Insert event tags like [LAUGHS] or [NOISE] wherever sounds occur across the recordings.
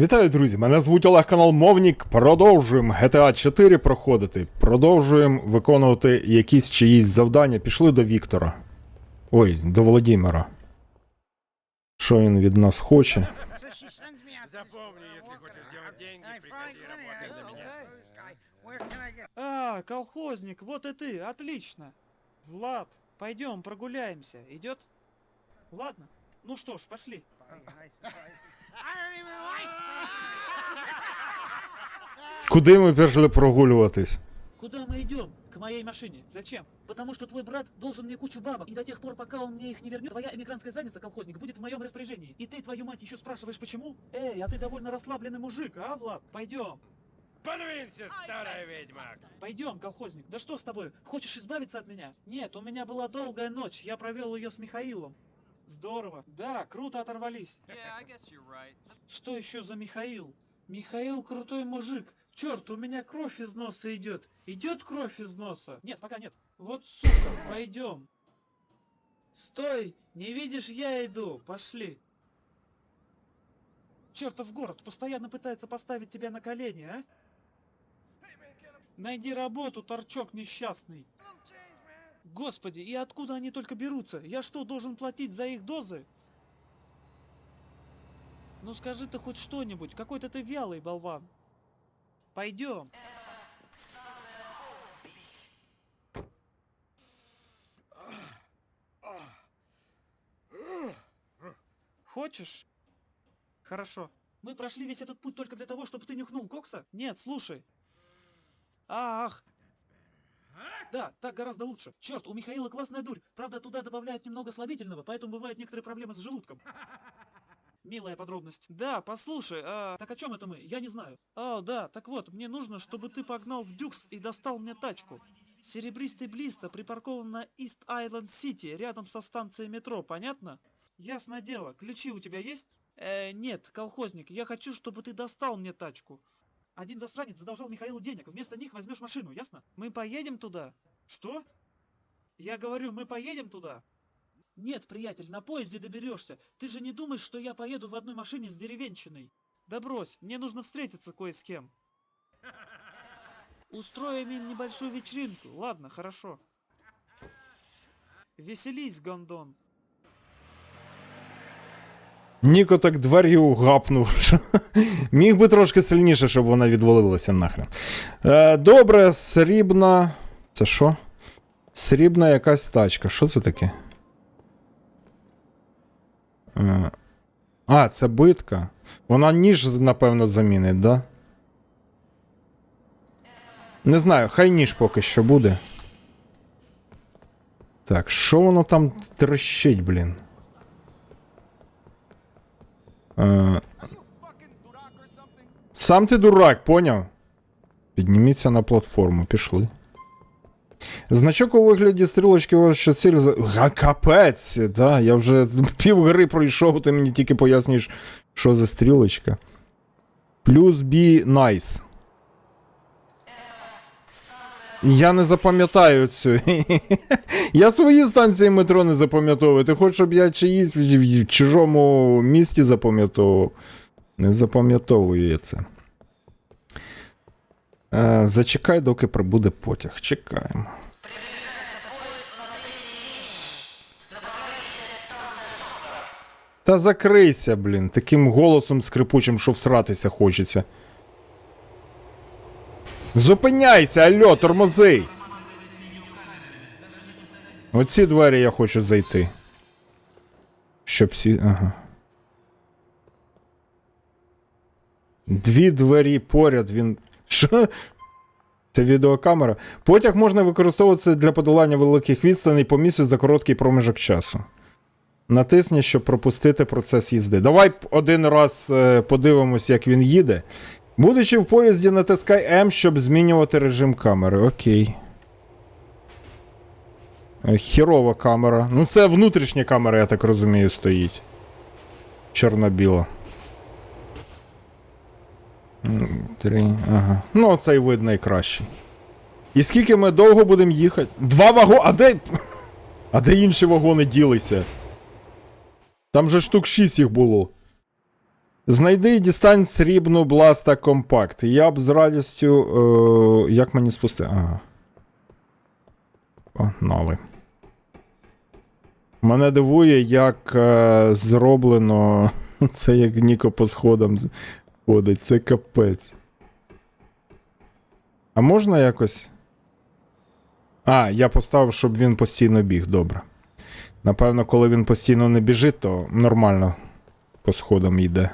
Вітаю, друзі! Мене звуть Олег канал Мовнік. Продовжуємо GTA 4 проходити. Продовжуємо виконувати якісь чиїсь завдання. Пішли до Віктора. Ой, до Володимира. Що він від нас хоче? Запомни, если хочешь делать деньги, приходи меня. А, колхозник, вот и ты, отлично. Влад, пойдем прогуляемся, идет? Ладно, ну что ж, пошли. Куди ми пішли прогулюватись? Куда мы идем? К моей машине. Зачем? Потому что твой брат должен мне кучу бабок, и до тех пор, пока он мне их не вернет, твоя эмигрантская задница, колхозник, будет в моем распоряжении. И ты, твою мать, еще спрашиваешь, почему? Эй, а ты довольно расслабленный мужик, а, Влад? Пойдем. Подвинься, старая ведьма! Пойдем, колхозник. Да что с тобой? Хочешь избавиться от меня? Нет, у меня была долгая ночь. Я провел ее с Михаилом. Здорово. Да, круто оторвались. Yeah, right. Что еще за Михаил? Михаил крутой мужик. Черт, у меня кровь из носа идет. Идет кровь из носа? Нет, пока нет. Вот сука, пойдем. Стой, не видишь, я иду. Пошли. Чертов город постоянно пытается поставить тебя на колени, а? Найди работу, торчок несчастный. Господи, и откуда они только берутся? Я что, должен платить за их дозы? Ну скажи ты хоть что-нибудь, какой-то ты вялый, болван. Пойдем. Хочешь? Хорошо. Мы прошли весь этот путь только для того, чтобы ты нюхнул кокса? Нет, слушай. Ах. Да, так гораздо лучше. Черт, у Михаила классная дурь. Правда, туда добавляют немного слабительного, поэтому бывают некоторые проблемы с желудком. [LAUGHS] Милая подробность. Да, послушай, а, так о чем это мы? Я не знаю. О, да, так вот, мне нужно, чтобы ты погнал в Дюкс и достал мне тачку. Серебристый Блиста припаркован на Ист Айленд Сити, рядом со станцией метро, понятно? Ясное дело, ключи у тебя есть? Э, нет, колхозник, я хочу, чтобы ты достал мне тачку. Один засранец задолжал Михаилу денег, вместо них возьмешь машину, ясно? Мы поедем туда? Что? Я говорю, мы поедем туда? Нет, приятель, на поезде доберешься. Ты же не думаешь, что я поеду в одной машине с деревенщиной? Да брось, мне нужно встретиться кое с кем. Устроим им небольшую вечеринку. Ладно, хорошо. Веселись, гондон. Ніко так двер'ю гапнув. [LAUGHS] Міг би трошки сильніше, щоб вона відвалилася нахрен. Е, добре, срібна. Це що? Срібна якась тачка. Що це таке? Е, а, це битка. Вона ніж, напевно, замінить, да? Не знаю, хай ніж поки що буде. Так, що воно там трещить, блін? Е, Сам ти дурак, поняв? Підніміться на платформу, пішли. Значок у вигляді стрілочки, ось ціль за. Га, капець! Да, я вже [LAUGHS] пів гри пройшов, ти мені тільки пояснюєш, що за стрілочка. Плюс be nice. Я не запам'ятаю цю. [LAUGHS] я свої станції метро не запам'ятовую. Ти хочеш, щоб я чиїсь в чужому місті запам'ятовував? Не запам'ятовую я це. Е, зачекай, доки прибуде потяг. Чекаємо. Та закрийся, блін, таким голосом скрипучим, що всратися хочеться. Зупиняйся, алло, тормози! Оці двері я хочу зайти. Щоб всі. Ага. Дві двері поряд він. Що? Це відеокамера. Потяг можна використовуватися для подолання великих відстаней по місцю за короткий проміжок часу. Натисні, щоб пропустити процес їзди. Давай один раз е, подивимось, як він їде. Будучи в поїзді, натискай М, щоб змінювати режим камери. Окей. Е, Хірова камера. Ну, це внутрішня камера, я так розумію, стоїть. Чорно-біла. Три. Ага. Ну, оцей вид найкращий. І скільки ми довго будемо їхати? Два вагони. А де. А де інші вагони ділися? Там же штук 6 їх було. Знайди і дістань срібну бласта компакт. Я б з радістю. Е, як мені спустити? Ага. Погнали. Мене дивує, як е, зроблено. [LAUGHS] Це як Ніко по сходам ходить. Це капець. А можна якось. А, я поставив, щоб він постійно біг, добре. Напевно, коли він постійно не біжить, то нормально по сходам йде.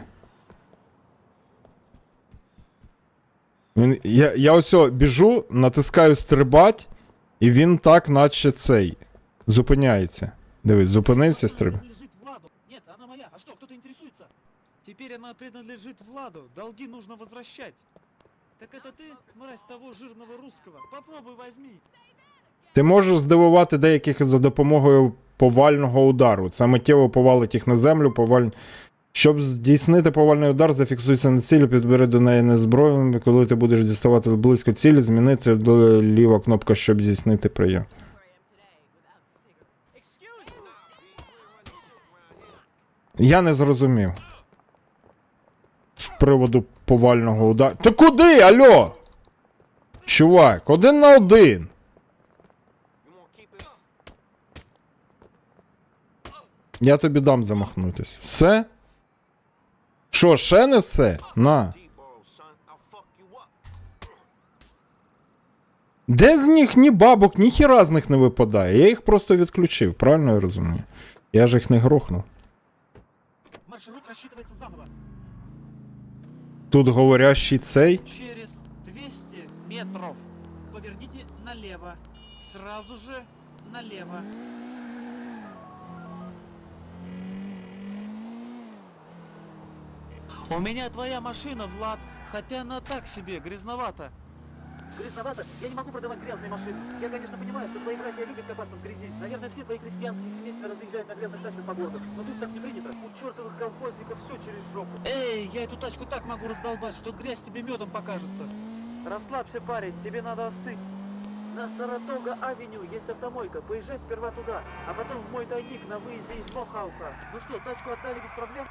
Він, я, я ось біжу, натискаю стрибать, і він так, наче цей. Зупиняється. Дивись, зупинився стриб. принадлежит Владу. Нет, она моя. А что, кто-то интересуется? Теперь она принадлежит Владу. Долги нужно возвращать. Так это ты, мразь того жирного русского? Попробуй возьми. Ти можеш здивувати деяких за допомогою повального удару. Це миттєво повалить їх на землю, поваль... Щоб здійснити повальний удар, зафіксуйся на цілі, підбери до неї незброєним. Коли ти будеш діставати близько цілі, змінити до ліва кнопка, щоб здійснити прийом. Я не зрозумів. З приводу повального удару. Ти куди, альо? Чувак, один на один. Я тобі дам замахнутись. Все? Що, ще не все? На. Де з них ні бабок, ні хіра з них не випадає. Я їх просто відключив, правильно я розумію? Я ж їх не грохнув. Маршрут рассчитывается заново. Тут говорящий цей. Через 200 метров поверните налево. Сразу же налево. У меня твоя машина, Влад, хотя она так себе, грязновато. Грязновато? Я не могу продавать грязные машины. Я, конечно, понимаю, что твои братья любят копаться в грязи. Наверное, все твои крестьянские семейства разъезжают на грязных тачках по городу. Но тут так не принято. Чертовых колхозников все через жопу. Эй, я эту тачку так могу раздолбать, что грязь тебе медом покажется. Расслабься, парень, тебе надо остыть. На Саратога-авеню есть автомойка. Поезжай сперва туда, а потом в мой тайник на выезде из Мохаука. Ну что, тачку отдали без проблем?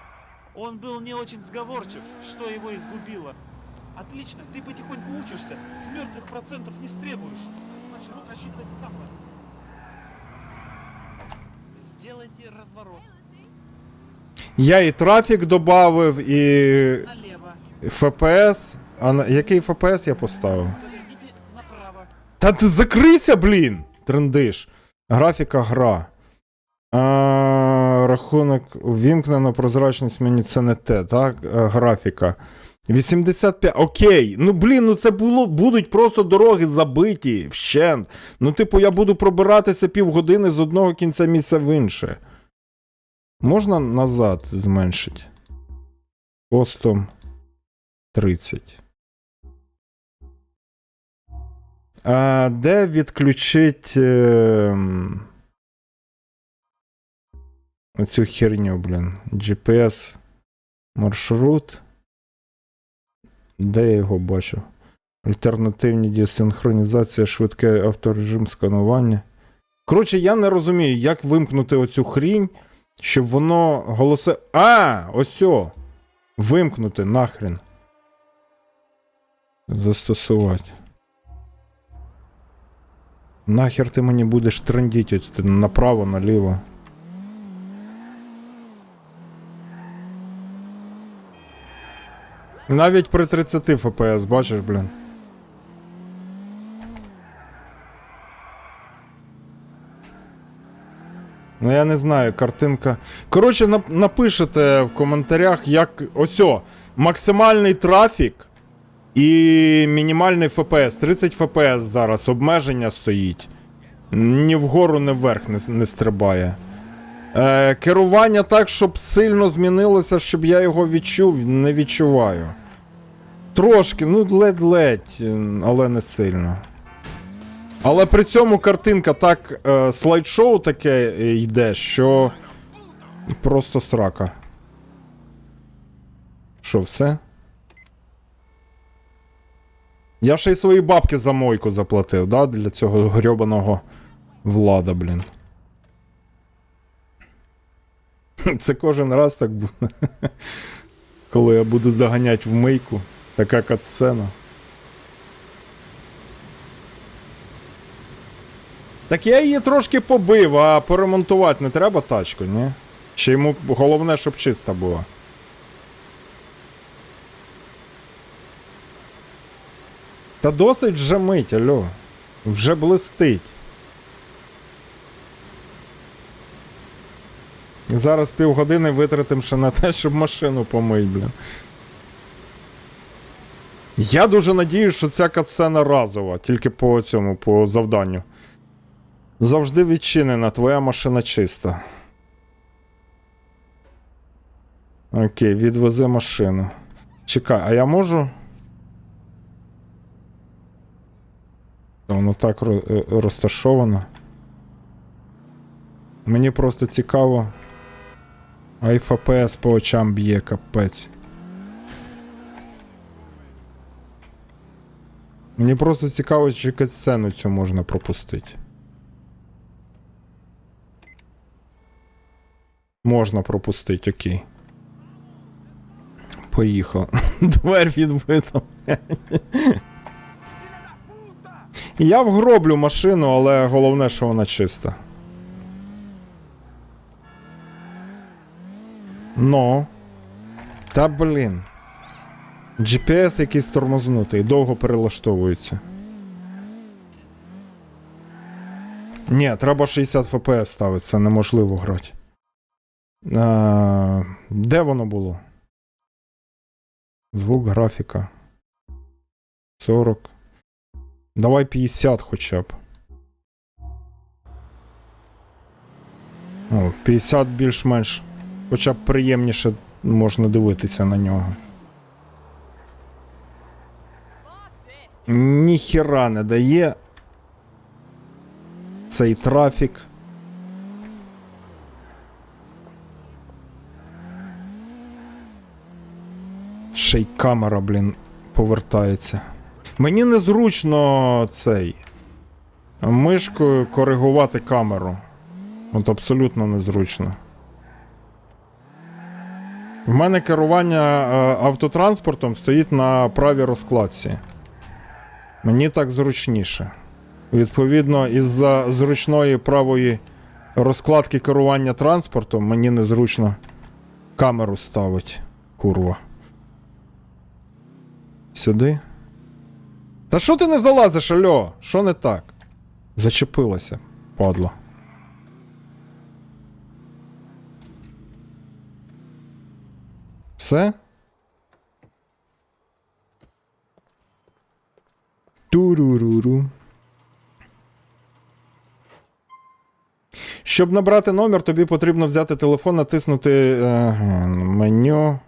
Он был не очень сговорчив, что его изгубило. Отлично, ты потихоньку учишься, с мертвых процентов не стребуешь. Маршрут рассчитывается заново. Сделайте разворот. Я і трафік додав, і ФПС. А на який ФПС я поставив? Та ти закрийся, блін! Трендиш. Графіка гра. А, рахунок увімкнено, прозрачність мені це не те, так? А, графіка. 85. Окей. Ну блін, ну це було, будуть просто дороги забиті, вщент. Ну, типу, я буду пробиратися півгодини з одного кінця місця в інше. Можна назад зменшити? Постом 30. А, де відключить е, оцю херню, блін. GPS маршрут. Де я його бачу? Альтернативні десинхронізація, швидке авторежим сканування. Коротше, я не розумію, як вимкнути оцю хрінь, щоб воно голосе. А! Ось о! Вимкнути нахрен. Застосувати. Нахер ти мені будеш трендіть ти направо, наліво. Навіть при 30 FPS, бачиш, блін. Ну, я не знаю, картинка. Коротше, нап- напишете в коментарях, як. Осьо, максимальний трафік і мінімальний FPS. 30 FPS зараз, обмеження стоїть. Ні вгору, ні вверх не, не стрибає. Е, керування так, щоб сильно змінилося, щоб я його відчув, не відчуваю. Трошки, ну ледь-ледь, але не сильно. Але при цьому картинка так е, слайд-шоу таке йде, що просто срака. Що, все? Я ще й свої бабки за мойку заплатив, да, для цього грьобаного влада, блін. [LAUGHS] Це кожен раз так буде. [LAUGHS] Коли я буду заганяти в мийку, така катсцена. Так я її трошки побив, а поремонтувати не треба тачку, ні? Ще йому головне, щоб чиста була. Та досить вже мить, альо. Вже блистить. Зараз півгодини витратим ще на те, щоб машину помить, блін. Я дуже надію, що ця катсцена разова, тільки по цьому, по завданню. Завжди відчинена, твоя машина чиста. Окей, відвези машину. Чекай, а я можу. Воно так е, розташовано. Мені просто цікаво. А ФПС по очам б'є капець. Мені просто цікаво, чи сцену цю можна пропустити. Можна пропустити, окей. Поїхав. [LAUGHS] Дверь відбита. Я вгроблю машину, але головне, що вона чиста. Ну. Та блін. GPS якийсь тормознутий, довго перелаштовується. Ні, треба 60 FPS ставити, це неможливо грати. Де воно було? Звук графіка. 40. Давай 50 хоча б. О, 50 більш-менш. Хоча б приємніше можна дивитися на нього. Ніхіра не дає. Цей трафік. Ще й камера, блін, повертається. Мені незручно цей мишкою коригувати камеру. От абсолютно незручно. В мене керування е, автотранспортом стоїть на правій розкладці. Мені так зручніше. Відповідно, із-за зручної правої розкладки керування транспортом мені незручно камеру ставить. Курва. Сюди. Та що ти не залазиш, альо? Що не так? Зачепилася, падла. Все? Туруруру. Щоб набрати номер, тобі потрібно взяти телефон, натиснути ага, меню,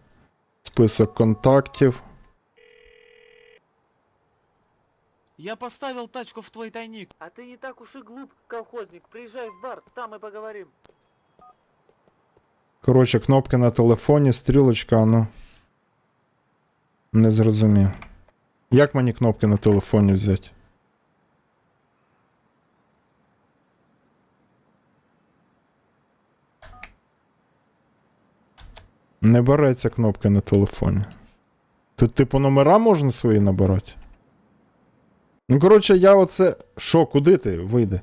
список контактів. Я поставил тачку в твой тайник. А ты не так уж и глуп, колхозник. Приезжай в бар, там и поговорим. Коротше, кнопки на телефоні, стрілочка, ну. Не зрозумів. Як мені кнопки на телефоні взяти? Не береться кнопки на телефоні. Тут, типу, номера можна свої набирати? Ну, коротше, я оце. Що, куди ти? Вийди.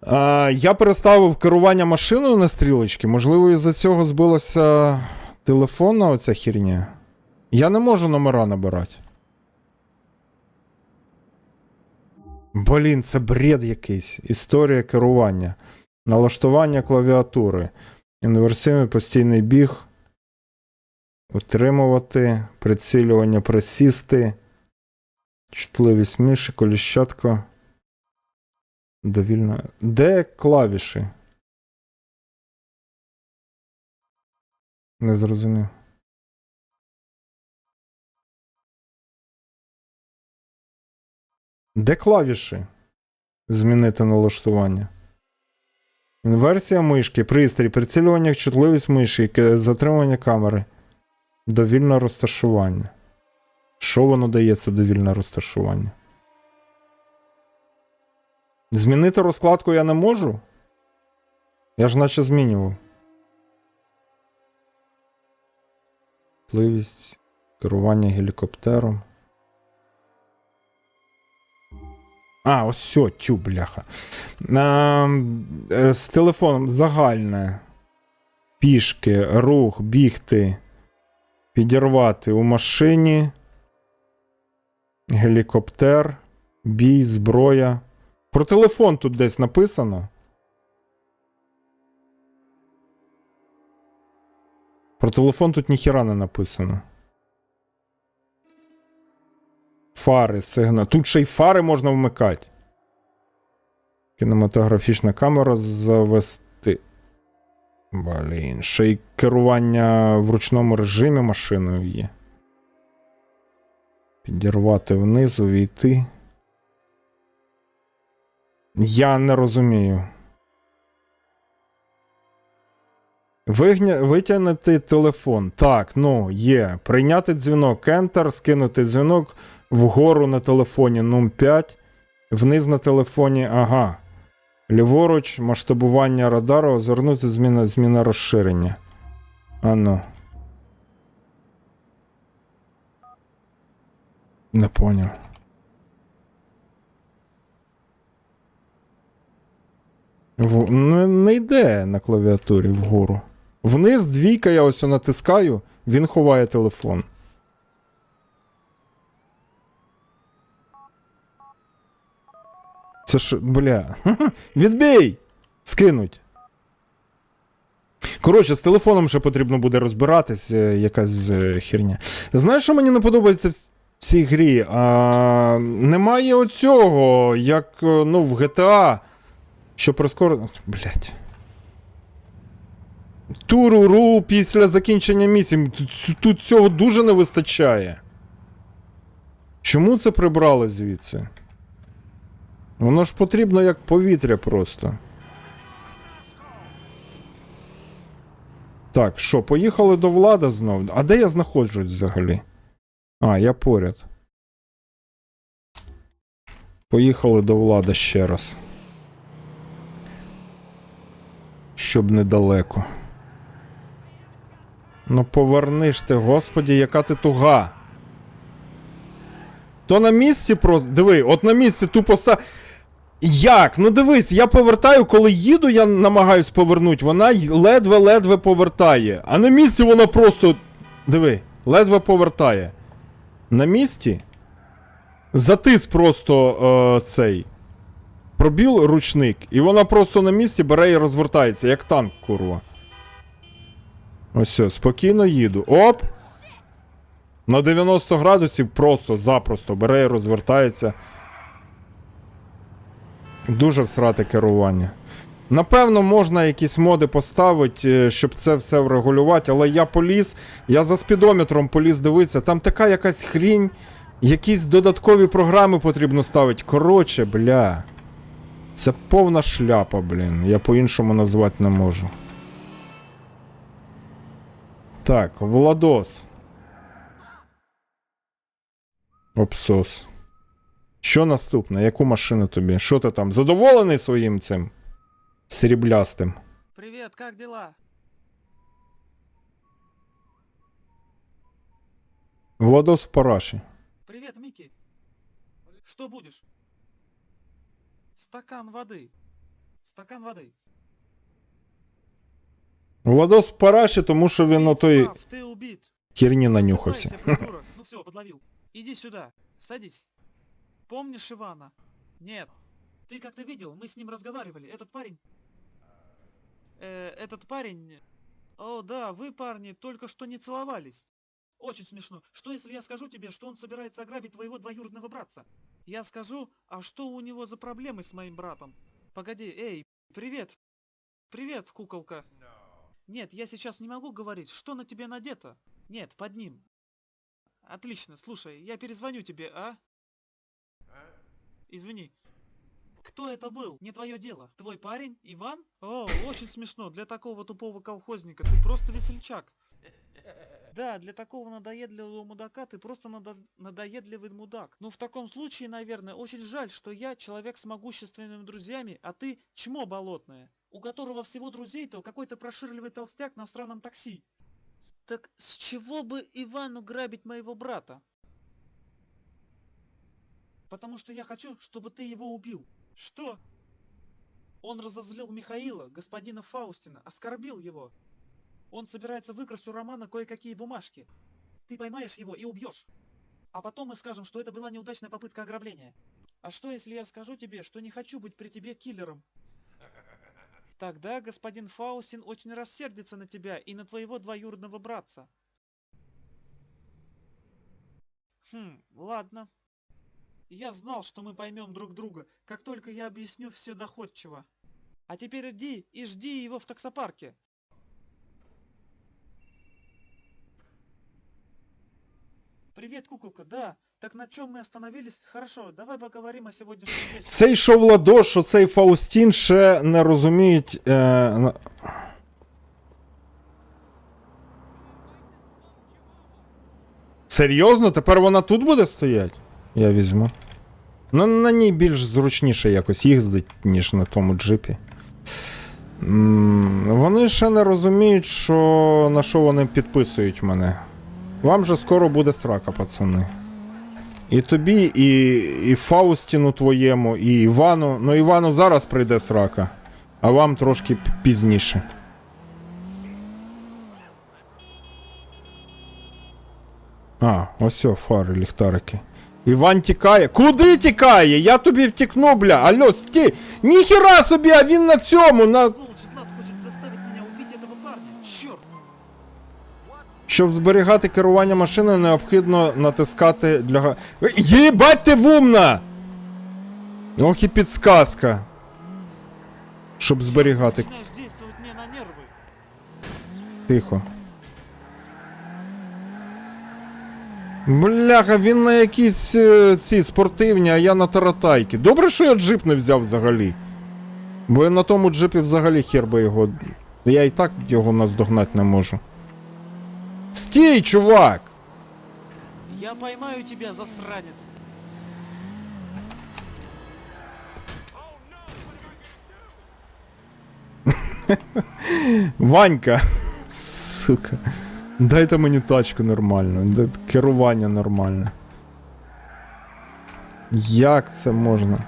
А, я переставив керування машиною на стрілочки. Можливо, із-за цього збилася телефонна оця херня. Я не можу номера набирати. Блін, це бред якийсь. Історія керування. Налаштування клавіатури. Інверсивний постійний біг. Утримувати. Прицілювання присісти. Чутливість миші, коліщатка. Довільно. Де клавіші? Не зрозумів. Де клавіші? Змінити налаштування. Інверсія мишки, пристрій, прицілювання, чутливість миші, затримування камери. Довільне розташування. Що воно дає це довільне розташування? Змінити розкладку я не можу? Я ж наче змінював. Можливість керування гелікоптером. А, ось все, тю, бляха. А, е, з телефоном загальне. Пішки, рух, бігти, підірвати у машині. Гелікоптер, бій, зброя. Про телефон тут десь написано. Про телефон тут ніхіра не написано. Фари, сигнал. Тут ще й фари можна вмикати. Кінематографічна камера завести. Блін, ще й керування в ручному режимі машиною є. Підірвати вниз, увійти. Я не розумію. Вигня... Витягнути телефон. Так, ну, є. Прийняти дзвінок Enter, скинути дзвінок вгору на телефоні нум 5, вниз на телефоні, ага. Ліворуч, масштабування радару, озирнути зміна, зміна розширення. Ану. Не поняв. В... Не, не йде на клавіатурі вгору. Вниз двійка, я ось натискаю, він ховає телефон. Це ж, бля. [LAUGHS] Відбій! Скинуть. Коротше, з телефоном ще потрібно буде розбиратись, е, якась е, херня. Знаєш, що мені не подобається в цій грі? А, немає оцього, як е, ну, в GTA, що прискорено. Блять. Туруру після закінчення місії. Тут, цього дуже не вистачає. Чому це прибрали звідси? Воно ж потрібно як повітря просто. Так, що, поїхали до влада знов? А де я знаходжусь взагалі? А, я поряд. Поїхали до влада ще раз. Щоб недалеко. Ну поверни ж ти, господі, яка ти туга. То на місці просто. Диви, от на місці тупо ста. Як? Ну дивись, я повертаю, коли їду, я намагаюсь повернути, вона ледве-ледве повертає. А на місці вона просто. Диви, ледве повертає. На місці? Затис просто е, цей. Пробіл ручник, і вона просто на місці бере і розвертається, як танк, курва. Ось все, спокійно їду. Оп! На 90 градусів просто запросто бере і розвертається. Дуже всрате керування. Напевно, можна якісь моди поставити, е, щоб це все врегулювати, але я поліз, я за спідометром поліз дивитися, там така якась хрінь, якісь додаткові програми потрібно ставити. Коротше, бля. Це повна шляпа, блін. Я по-іншому назвати не можу. Так, Владос. Обсос. Що наступне? Яку машину тобі? Що ти там? Задоволений своїм цим сріблястим? Привет, как дела? Владос в параші. Привет, Микки. Что будешь? Стакан воды. Стакан воды. Владос в параші, тому що він Ты отой прав, ты убит. херні нанюхався. Просыпайся, [LAUGHS] придурок. Ну все, подловил. Иди сюда. Садись. Помнишь Ивана? Нет. Ты как-то видел, мы с ним разговаривали. Этот парень... Э, этот парень... О, да, вы, парни, только что не целовались. Очень смешно. Что если я скажу тебе, что он собирается ограбить твоего двоюродного братца? Я скажу, а что у него за проблемы с моим братом? Погоди, эй, привет. Привет, куколка. Нет, я сейчас не могу говорить, что на тебе надето. Нет, под ним. Отлично, слушай, я перезвоню тебе, а? Извини. Кто это был? Не твое дело. Твой парень? Иван? О, очень смешно. Для такого тупого колхозника ты просто весельчак. Да, для такого надоедливого мудака ты просто надо- надоедливый мудак. Ну, в таком случае, наверное, очень жаль, что я человек с могущественными друзьями, а ты чмо болотное, у которого всего друзей-то какой-то проширливый толстяк на странном такси. Так с чего бы Ивану грабить моего брата? Потому что я хочу, чтобы ты его убил. Что? Он разозлил Михаила, господина Фаустина, оскорбил его. Он собирается выкрасть у Романа кое-какие бумажки. Ты поймаешь его и убьешь. А потом мы скажем, что это была неудачная попытка ограбления. А что, если я скажу тебе, что не хочу быть при тебе киллером? Тогда господин Фаустин очень рассердится на тебя и на твоего двоюродного братца. Хм, ладно. Я знал, что мы поймем друг друга, как только я объясню все доходчиво. А теперь иди и жди его в таксопарке. Привет, куколка, да. Так на чем мы остановились? Хорошо, давай поговорим о сегодняшнем вечере. Цей йшов Ладош, що цей Фаустін ще не розуміють. Е, на- Серйозно? Тепер вона тут буде стоять? Я візьму. Ну, на ній більш зручніше якось їздить, ніж на тому джипі. Вони ще не розуміють, що на що вони підписують мене. Вам же скоро буде срака, пацани. І тобі, і, і Фаустіну твоєму, і Івану. Ну, Івану зараз прийде срака, а вам трошки пізніше. А, ось о, фари, ліхтарики. Іван тікає. Куди тікає? Я тобі втікну, бля. Алло, сті. Ніхіра собі, а він на цьому. На... Щоб зберігати керування машиною, необхідно натискати для. Єбать ти вумна! Ох і підсказка. Щоб зберігати. Тихо. Бляха, він на якісь е, ці спортивні, а я на таратайки. Добре, що я джип не взяв взагалі. Бо я на тому джипі взагалі хер би його. Я і так його наздогнати не можу. Стій, чувак! Я поймаю тебя, засранец. [LAUGHS] Ванька. [LAUGHS] Сука. Дайте мені тачку нормальну. Керування нормальне. Як це можна?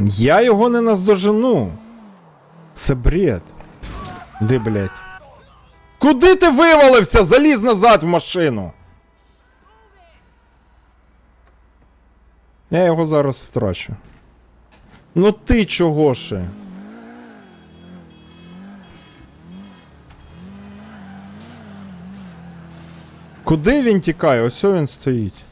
Я його не наздожену. Це бред. Де, блядь? Куди ти вивалився? Заліз назад в машину. Я його зараз втрачу. Ну ти чого ще? Куди він тікає? Ось він стоїть.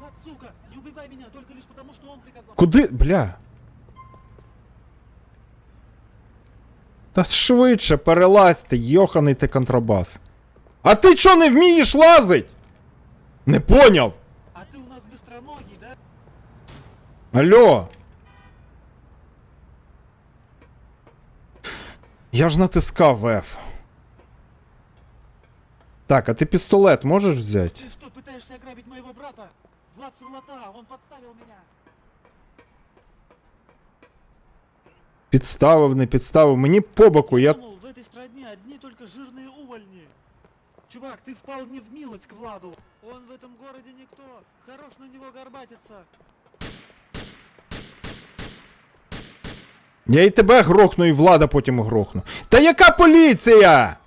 Влад, сука, не убивай меня только лишь потому, что он приказал. Куди? Бля. Та швидше перелазьте, йоханий ти контрабас. А ти чо не вмієш лазить? Не поняв. А ты у нас быстроногий, да? Алло. Я ж натискав F. Так, а ти пістолет можеш взяти? Ты что, пытаешься ограбить моего брата? Влад Силата, он подставил меня. Підставив, не підставив. Мені по боку, я. Думал, в этой стране одни только жирные увольни. Чувак, ты впал не в милость к Владу. Он в этом городе никто. Хорош на него горбатиться. Я і тебе грохну, і влада потім грохну. Та яка поліція?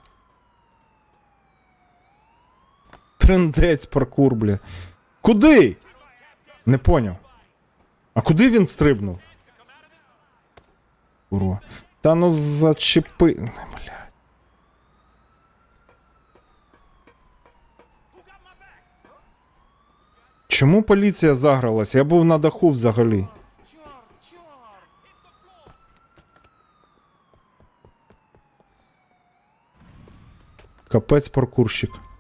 Трендець паркур, бля. Куди? Не поняв. А куди він стрибнув? Курва. Та ну зачепи. Бля. Чому поліція загралась? Я був на даху взагалі. Капець паркурщик.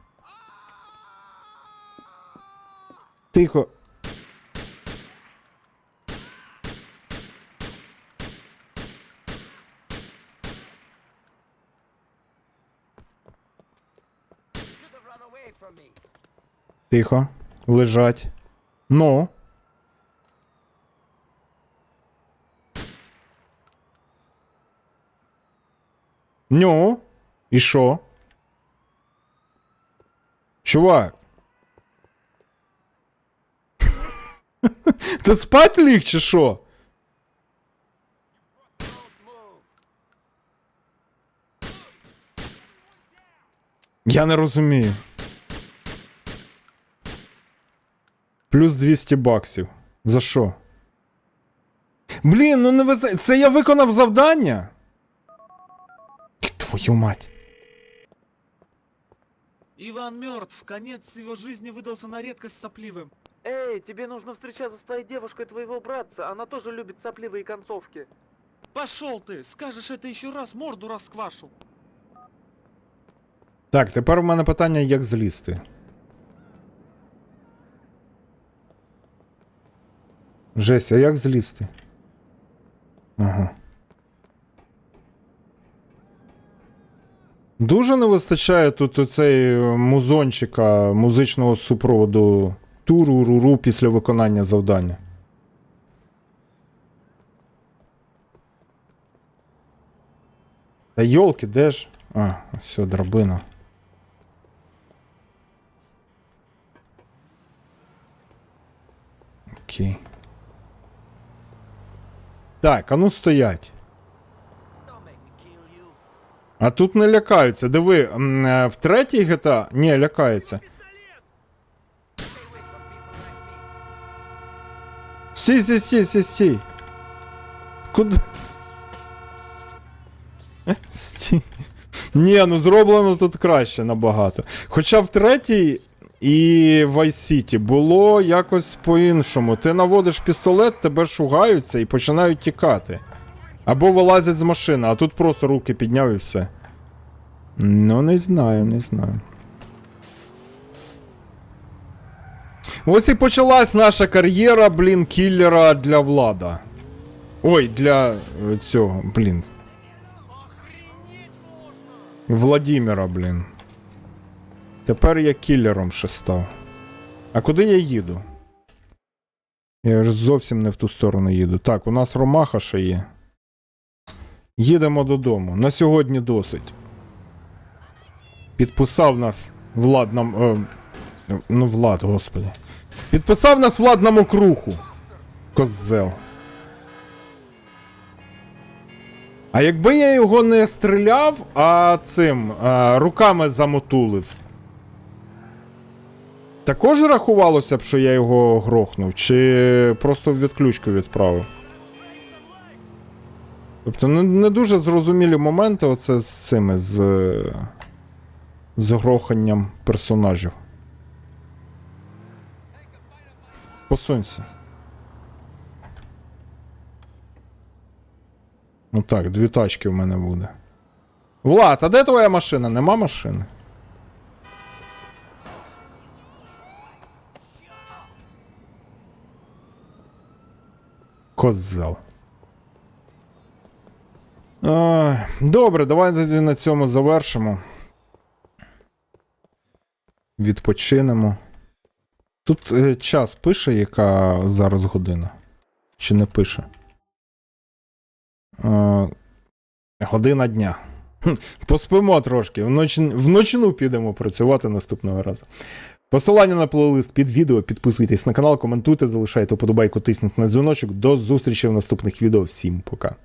Тихо. Тихо. Лежать. Ну. Ну, і що? Чувак. [LAUGHS] Ти спать ліг чи що? Я не розумію. Плюс 200 баксів. За що? Блін, ну не везе. Це я виконав завдання? Твою мать. Иван мертв. Конец его жизни выдался на редкость сопливым. Эй, тебе нужно встречаться с твоей девушкой твоего братца. Она тоже любит сопливые концовки. Пошел ты! Скажешь это еще раз, морду расквашу. Так, тепер у мене питання, як злізти. Жесть, а як злізти? Ага. Дуже не вистачає тут оцей е, музончика музичного супроводу туру-руру після виконання завдання. Та йолки, де ж? А, все, драбина. Окей. Так, а ну стоять. А тут не лякаються. Диви, е, в третій GTA... Ні, лякаються. Сі, сі, сі, сі, сі. Куди? Е, Стій. Ні, ну зроблено тут краще набагато. Хоча в третій і в City було якось по-іншому. Ти наводиш пістолет, тебе шугаються і починають тікати. Або вилазять з машини, а тут просто руки підняв і все. Ну, не знаю, не знаю. Ось і почалась наша кар'єра, блін, кіллера для влада. Ой, для е, цього, блін. Владіміра, блін. Тепер я кілером ще став. А куди я їду? Я ж зовсім не в ту сторону їду. Так, у нас Ромаха ще є. Їдемо додому. На сьогодні досить. Підписав нас Влад нам. Е, ну, Влад, господи. Підписав нас Влад на мокруху. Козел. А якби я його не стріляв, а цим а, руками замотулив. Також рахувалося б, що я його грохнув, чи просто в відключку відправив. Тобто не, не дуже зрозумілі моменти оце з цими, з, з гроханням персонажів. Посунься. Ну так, дві тачки в мене буде. Влад, а де твоя машина? Нема машини? Козел. А, добре, давай на цьому завершимо. Відпочинемо. Тут е, час пише, яка зараз година. Чи не пише? Е, година дня. Поспимо трошки. Вночі, вночину підемо працювати наступного разу. Посилання на плейлист під відео. Підписуйтесь на канал, коментуйте, залишайте вподобайку, тисніть на дзвіночок. До зустрічі в наступних відео. Всім пока.